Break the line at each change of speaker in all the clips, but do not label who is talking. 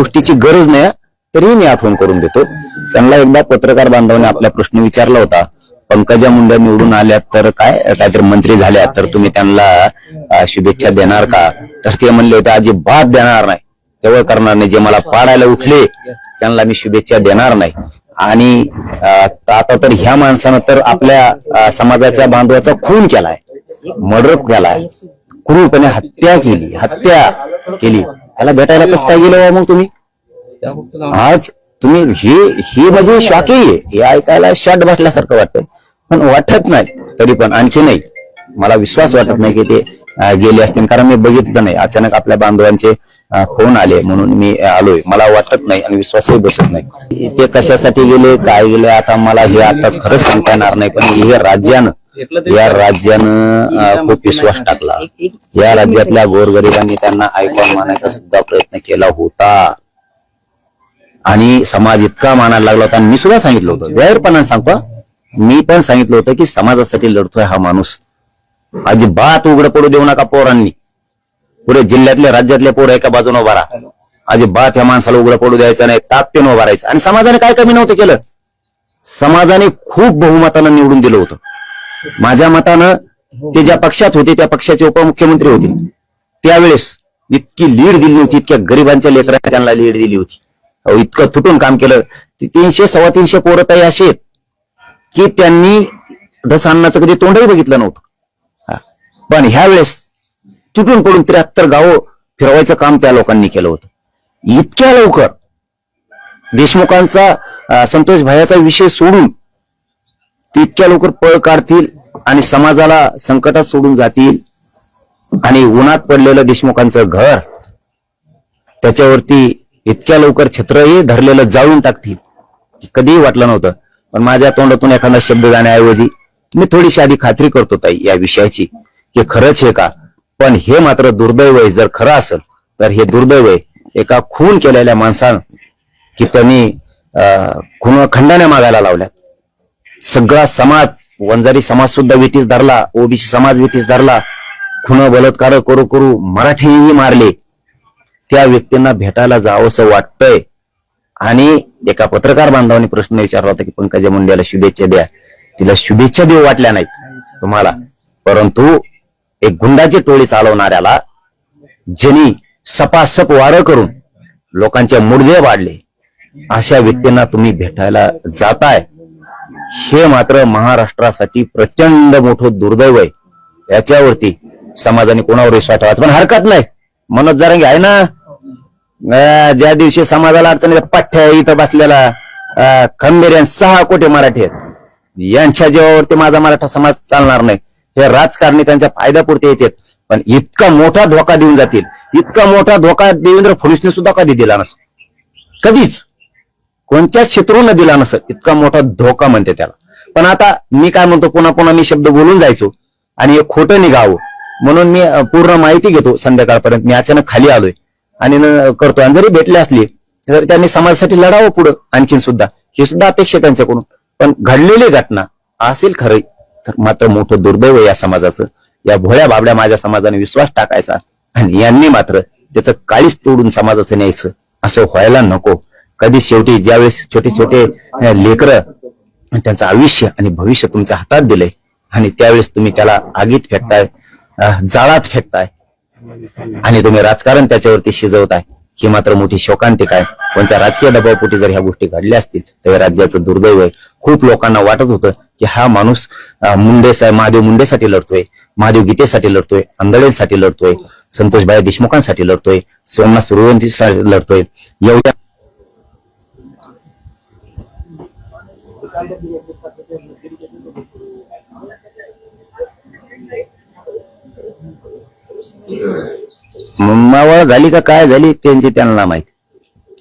गोष्टीची गरज नाही तरीही मी आठवण करून देतो. त्यांना एकदा पत्रकार बांधवाने आपला प्रश्न विचारला होता पंकजा मुंडे निवडून आल्या तर काय काहीतरी मंत्री झाल्या तर तुम्ही त्यांना शुभेच्छा देणार का? तर ते म्हणले होते अजिबात देणार नाही. जवळ करणार नाही जे मला पाडायला उठले त्यांना मी शुभेच्छा देणार नाही. आणि आता तर ह्या माणसानं तर आपल्या समाजाच्या बांधवाचा खून केलाय मर्डर केलाय क्रूरपणे हत्या केली हत्या केली. त्याला भेटायला कसं काय गेलं मग तुम्ही? आज तुम्ही हे हे म्हणजे शॉकिंग आहे. हे ऐकायला शॉट बसल्यासारखं वाटतंय. पण वाटत नाही तरी पण आणखी नाही. मला विश्वास वाटत नाही की ते गेले असतील. कारण मी बघितलं नाही. अचानक आपल्या बांधवांचे फोन आले म्हणून मी आलोय. मला वाटत नाही आणि विश्वासही बसत नाही. ते कशासाठी गेले काय गेले आता मला हे आताच खरंच सांगता येणार नाही. पण हे राज्यानं या राज्यानं खूप विश्वास टाकला. या राज्यातल्या गोरगरिबांनी त्यांना आयकॉन मानायचा सुद्धा प्रयत्न केला होता. आणि समाज इतका मानायला लागला होता. मी सुद्धा सांगितलं होतं. जाहीरपणाने सांगतो मी पण सांगितलं होतं की समाजासाठी लढतोय हा माणूस. अजिबात उघड पडू देऊ नका पोरांनी. पुरे जिल्ह्यातले राज्यातले पोरं एका बाजूने उभा राहा. अजिबात या माणसाला उघड पडू द्यायचं नाही ताकदीनं उभा राहायचं. आणि समाजाने काय कमी नव्हतं केलं? समाजाने खूप बहुमतानं निवडून दिलं होतं. माझ्या मतानं ते ज्या पक्षात होते त्या पक्षाचे उपमुख्यमंत्री होते. त्यावेळेस इतकी लीड दिली होती इतक्या गरिबांच्या लेकरांना त्यांना लीड दिली होती. अहो, इतकं तुटून काम केलं. तीनशे सव्वा तीनशे पोरं काही असे आहेत की त्यांनी दस अन्नाचं कधी तोंडही बघितलं नव्हतं. हा. पण ह्या वेळेस तुटून पडून त्र्याहत्तर गावं फिरवायचं काम त्या लोकांनी केलं होतं. इतक्या लवकर देशमुखांचा संतोष भायाचा विषय सोडून ते इतक्या लवकर पळ काढतील आणि समाजाला संकटात सोडून जातील. आणि उन्हात पडलेलं देशमुखांचं घर त्याच्यावरती इतक्या लवकर छत्रही धरलेलं जाळून टाकतील कधीही वाटलं नव्हतं. पण माझ्या तोंडातून एखादा शब्द जाण्याऐवजी मी थोडीशी आधी खात्री करतो ताई या विषयाची की खरंच हे का? पण हे मात्र दुर्दैव आहे जर खरं असेल तर हे दुर्दैव आहे. एका खून केलेल्या माणसानं की त्यांनी अं, खून खंडाने मागायला लावल्या सगळा समाज वंजारी समाज सुद्धा विटीस धरला ओबीसी समाज विटीस धरला. खुन बलात्कार करू करू मराठीही मारले. त्या व्यक्तींना भेटायला जावंसं वाटतंय. आणि एका पत्रकार बांधवाने प्रश्न विचारला होता की पंकजा मुंडेला शुभेच्छा द्या. तिला शुभेच्छा देऊ वाटल्या नाहीत तुम्हाला. परंतु एक गुंडाची टोळी चालवणाऱ्याला ज्यांनी सपासप वारं करून लोकांचे मुडदे वाढले अशा व्यक्तींना तुम्ही भेटायला जाताय. हे मात्र महाराष्ट्रासाठी प्रचंड मोठं दुर्दैव आहे. याच्यावरती समाजाने कोणावर विश्वास ठेवायचा? पण हरकत नाही. मनोज जरांगे आहे ना? ज्या दिवशी समाजाला अडचणी पठ्या इथं बसलेला अं, खंबीर सहा कोटी मराठी आहेत. यांच्या जीवावरती माझा मराठा समाज चालणार नाही. हे राजकारणी त्यांच्या फायद्यापुरते येतात. पण इतका मोठा धोका देऊन जातील. इतका मोठा धोका देवेंद्र फडणवीसने सुद्धा कधी दिला नसतो. कधीच. कोणत्याच शत्रूनं दिला नसत. इतका मोठा धोका म्हणते त्याला. पण आता मी काय म्हणतो पुन्हा पुन्हा मी शब्द बोलून जायचो आणि हे खोटं निघावं म्हणून मी पूर्ण माहिती घेतो संध्याकाळपर्यंत. मी अचानक खाली आलोय आणि न- करतो आणि जरी भेटले असले तर त्यांनी समाजासाठी लढावं पुढं आणखीन सुद्धा. ही सुद्धा अपेक्षा त्यांच्याकडून. पण घडलेली घटना असेल खरं तर मात्र मोठं दुर्दैव या समाजाचं. या भोळ्या बाबड्या माझ्या समाजाने विश्वास टाकायचा आणि यांनी मात्र त्याचं काळीच तोडून समाजाचं न्यायचं. असं व्हायला नको. कधी शेवटी ज्यावेळेस छोटे छोटे लेकर त्यांचं आयुष्य आणि भविष्य तुमच्या हातात दिलंय आणि त्यावेळेस तुम्ही त्याला आगीत फेकताय जाळात फेकताय आणि तुम्ही राजकारण त्याच्यावरती शिजवताय. ही मात्र मोठी शोकांतिक आहे. कोणत्या राजकीय दबावपोटी जर ह्या गोष्टी घडल्या असतील तर हे राज्याचं दुर्दैव आहे. खूप लोकांना वाटत होतं की हा माणूस मुंडे साहेब महादेव मुंडेसाठी लढतोय महादेव गीतेसाठी लढतोय आंदळेंसाठी लढतोय संतोषबाई देशमुखांसाठी लढतोय सोमनाथ सूर्यवंशीसाठी लढतोय. एवढ्या मावळ झाली का काय झाली त्यांची त्यांना माहीत.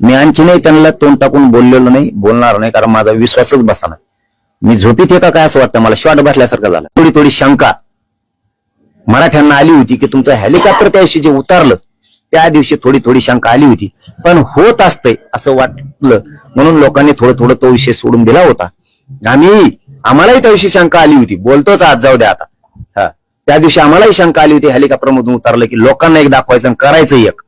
मी आणखीनही त्यांना तोंड टाकून बोललेलो नाही बोलणार नाही कारण माझा विश्वासच बसा नाही. मी झोपीत का काय असं वाटतं मला? शॉट बसल्यासारखं झालं. थोडी थोडी शंका. मराठ्यांना आली होती की तुमचं हेलिकॉप्टर त्या दिवशी जे उतारलं त्या दिवशी थोडी थोडी शंका आली होती. पण होत असतंय असं वाटलं. म्हणून लोकांनी थोडं थोडं तो विषय सोडून दिला होता. आम्ही आम्हालाही त्या दिवशी शंका आली होती. बोलतोच आज जाऊ द्या आता. हा. त्या दिवशी आम्हालाही शंका आली होती हेलिकॉप्टर मधून उतरलं की लोकांना एक दाखवायचं आणि करायचं एक.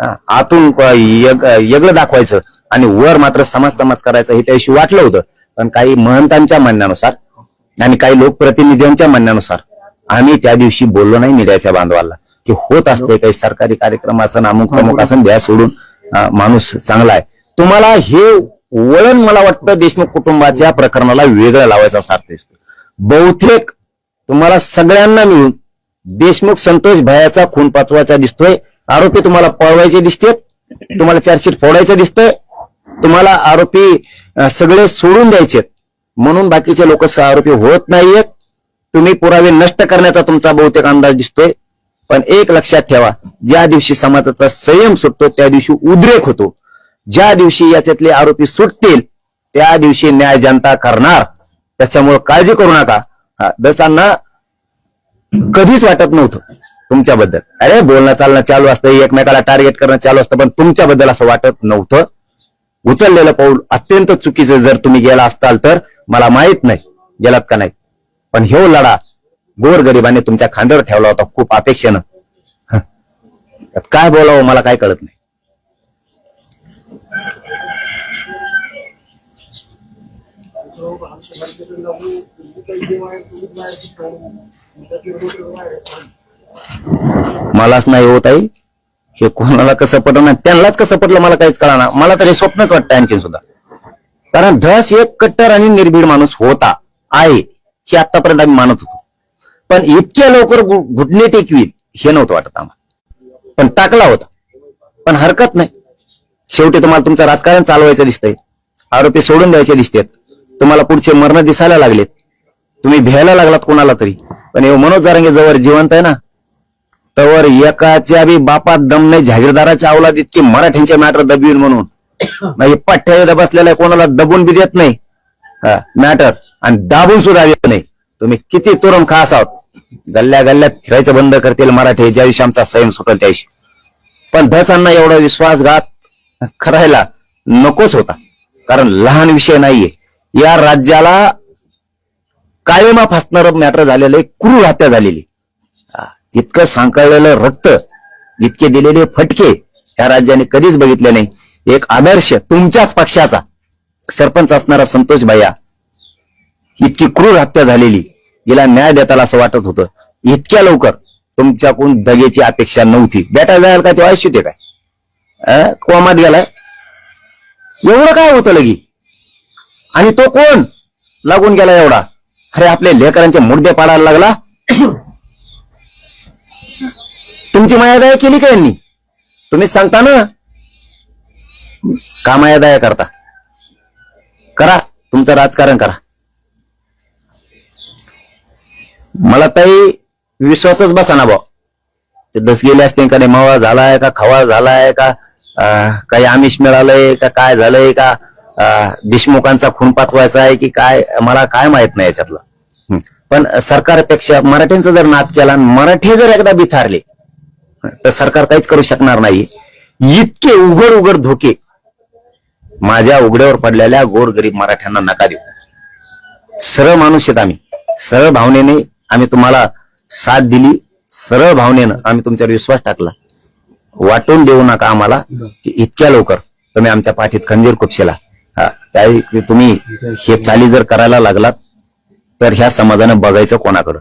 हा, आतून क- यग- वेगळं दाखवायचं आणि वर मात्र समाज समाज करायचं हे त्याविषयी वाटलं होतं. पण काही महंतांच्या म्हणण्यानुसार आणि काही लोकप्रतिनिधींच्या म्हणण्यानुसार आम्ही त्या दिवशी बोललो नाही मीडियाच्या बांधवाला की होत असते काही सरकारी कार्यक्रम असं अमुक प्रमुख असं द्या सोडून माणूस चांगला आहे. तुम्हाला हे वळण मला वाटतं देशमुख कुटुंबाच्या प्रकरणाला वेगळं लावायचा सार्थ दिसतो बहुतेक तुम्हाला सगळ्यांना मिळून देशमुख संतोष भयाचा खून पाचवायचा दिसतोय. आरोपी तुम्हाला पळवायचे दिसतेत तुम्हाला चार्जशीट फोडायचं दिसतंय. तुम्हाला आरोपी सगळे सोडून द्यायचेत म्हणून बाकीचे लोक आरोपी होत नाहीयेत. तुम्ही पुरावे नष्ट करण्याचा तुमचा बहुतेक अंदाज दिसतोय. पण एक लक्षात ठेवा ज्या दिवशी समाजाचा संयम सुटतो त्या दिवशी उद्रेक होतो. ज्या दिवशी याच्यातले आरोपी सुटतील त्या दिवशी न्याय जनता करणार. त्याच्यामुळे काळजी करू नका. हा, दसांना कधीच वाटत नव्हतं तुमच्याबद्दल. अरे बोलणं चालणं चालू असतं एकमेकाला टार्गेट करणं चालू असतं पण तुमच्याबद्दल असं वाटत नव्हतं. उचललेलं पाऊल अत्यंत चुकीचं. जर तुम्ही गेला असताल तर मला माहीत नाही गेलात का नाही. पण ह्यो लढा गोरगरिबाने तुमच्या खांद्यावर ठेवला होता खूप अपेक्षेनं. काय बोलावं मला काय कळत नाही. मलाच नाही होत आहे हे कोणाला कसं पटलं नाही त्यांनाच कसं पटलं मला काहीच कळणार मला तर हे स्वप्नच वाटतं आणखी सुद्धा. कारण धस एक कट्टर आणि निर्भीड माणूस होता आहे हे आतापर्यंत आम्ही मानत होतो. पण इतक्या लवकर घुटणे टेकवीत हे नव्हतं वाटत आम्हाला. पण टाकला होता. पण हरकत नाही. शेवटी तुम्हाला तुमचं राजकारण चालवायचं दिसतंय. आरोपी सोडून द्यायचे दिसतेत. तुम्हाला पुढचे मरण दिसायला लागलेत. तुम्ही भ्यायला लागलात कोणाला तरी. पण हे मनोज जारंगे जवळ जिवंत आहे ना तवर एकाच्या बी बापात दम नाही जागीरदाराच्या अवलाद इतकी मराठ्यांचे मॅटर दबवीन म्हणून. नाही पठ्ठ्या बसलेला आहे, कोणाला दबून बी देत नाही. मॅटर आणि दाबून सुद्धा देत नाही. तुम्ही किती तुरम खास आहोत. गल्ल्या गल्ल्यात फिरायचं बंद करतील मराठी ज्या दिवशी आमचा संयम सुटेल त्या दिवशी पण धसांना एवढा विश्वासघात करायला नकोच होता. कारण लहान विषय नाहीये. या राज्याला कायमा फासणार मॅटर झालेलं आहे. क्रूर हत्या झालेली. इतकं सांकळलेलं रक्त इतके दिलेले फटके या राज्याने कधीच बघितले नाही. एक आदर्श तुमच्याच पक्षाचा सरपंच असणारा संतोष भैया इतकी क्रूर हत्या झालेली. हिला न्याय देताला असं वाटत होतं. इतक्या लवकर तुमच्याकडून दगेची अपेक्षा नव्हती. बेटा जायला काय ते आयुष्य ते काय? कोमात गेलाय? एवढं काय होतं लगी? आणि तो कोण? लागून गेला एवढा. अरे आपल्या लेकरांचे मुर्दे पाडायला लागला. तुमची मायादया केली का यांनी? तुम्हीच सांगता ना. का मायादया करता? करा तुमचं राजकारण करा. मला काही विश्वासच बसा ना भाऊ. ते दस गेले असते का मावा झालाय का खवा झालाय का काही आमिष मिळालंय का काय झालंय का? देशमुखांचा खून पाचवायचा आहे की काय मला काय माहीत नाही याच्यातलं. पण सरकारपेक्षा मराठ्यांचा जर नाद केला मराठी जर एकदा बिथारले तर सरकार काहीच करू शकणार नाही. इतके उघड उघड धोके माझ्या उघड्यावर पडलेल्या गोरगरीब मराठ्यांना नका देऊ. सरळ माणूस आहेत आम्ही. सरळ भावनेने आम्ही तुम्हाला साथ दिली. सरळ भावनेनं आम्ही तुमच्यावर विश्वास टाकला. वाटून देऊ नका आम्हाला की इतक्या लवकर तुम्ही आमच्या पाठीत खंजीर खुपशेला हा, त्या तुम्ही हे चाली जर करायला लागलात तर ह्या समाजानं बघायचं कोणाकडं?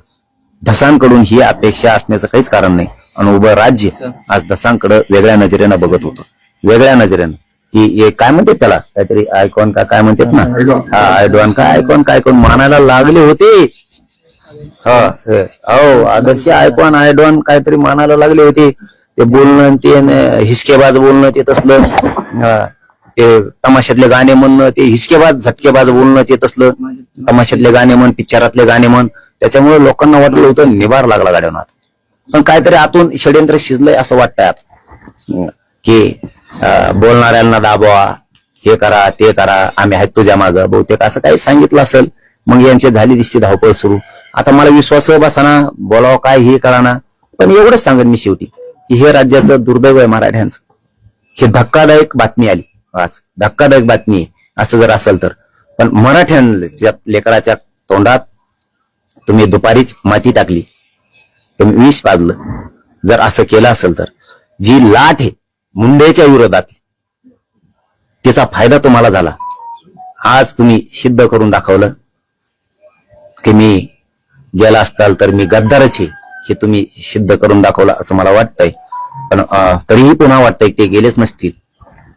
धसांकडून ही अपेक्षा असण्याचं काहीच कारण नाही. आणि उभं राज्य आज धसांकडं वेगळ्या नजरेनं बघत होतं. वेगळ्या नजरेनं. की काय म्हणतात त्याला? काहीतरी आयकॉन का काय म्हणतात ना? हा आयडॉन का आयकॉन काय कोण मानायला लागले होते. हा हे, आदर्श आयकॉन आयडॉन काहीतरी मानायला लागले होते. ते बोलणं ते हिसकेबाज बोलणं ते तसलं. ते तमाशातले गाणे म्हणणं ते हिसकेबाज झटकेबाज बोलणं ते तसलं. तमाशातले गाणे म्हण पिक्चरातले गाणे म्हण. त्याच्यामुळे लोकांना वाटलं होतं निभार लागला गाड्यावर. पण काहीतरी आतून षडयंत्र शिजलंय असं वाटतंय की अं, बोलणाऱ्यांना दाबवा हे करा ते करा आम्ही आहेत तुझ्या मागं बहुतेक असं काही सांगितलं असेल मग यांची झाली दिसती धावपळ सुरू. आता मला विश्वास बसाना बोलावं काय हे कळाना पण एवढंच सांगेन मी शेवटी की हे राज्याचं दुर्दैव आहे मराठ्यांचं. ही धक्कादायक बातमी आली. आज धक्कादायक बातमी आहे. असं जर असेल तर. पण मराठ्यांच्या लेकराच्या तोंडात तुम्ही दुपारीच माती टाकली तुम्ही विष पाजलं जर असं केलं असेल तर. जी लाट आहे मुंडेच्या विरोधात त्याचा फायदा तुम्हाला झाला. आज तुम्ही सिद्ध करून दाखवलं की मी गेला असताल तर मी गद्दारच आहे हे तुम्ही सिद्ध करून दाखवलं असं मला वाटतंय. पण अं, तरीही पुन्हा वाटतंय ते गेलेच नसतील.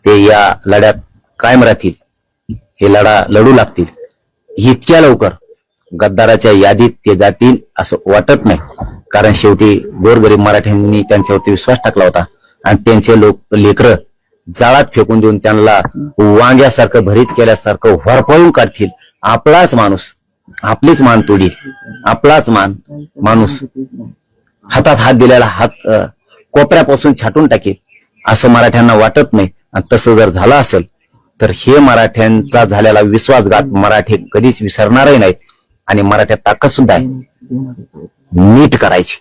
ते या लढ्यात कायम राहतील. हे लढा लढू लागतील. इतक्या लवकर गद्दाराच्या यादीत ते जातील असं वाटत नाही. कारण शेवटी गोरगरीब मराठ्यांनी त्यांच्यावरती विश्वास टाकला होता. आणि त्यांचे लोक लेकर जाळात फेकून देऊन त्यांना वांग्यासारखं भरीत केल्यासारखं वरपळून काढतील. आपलाच माणूस आपलीच मान तोडील. आपलाच मान माणूस हातात हात दिलेला हात कोपऱ्यापासून छाटून टाकेल. असं मराठ्यांना वाटत नाही. आणि तसं जर झालं असेल तर हे मराठ्यांचा झालेला विश्वासघात मराठी कधीच विसरणारही नाहीत. आणि मराठ्यात ताकद सुद्धा आहे. नीट करायची.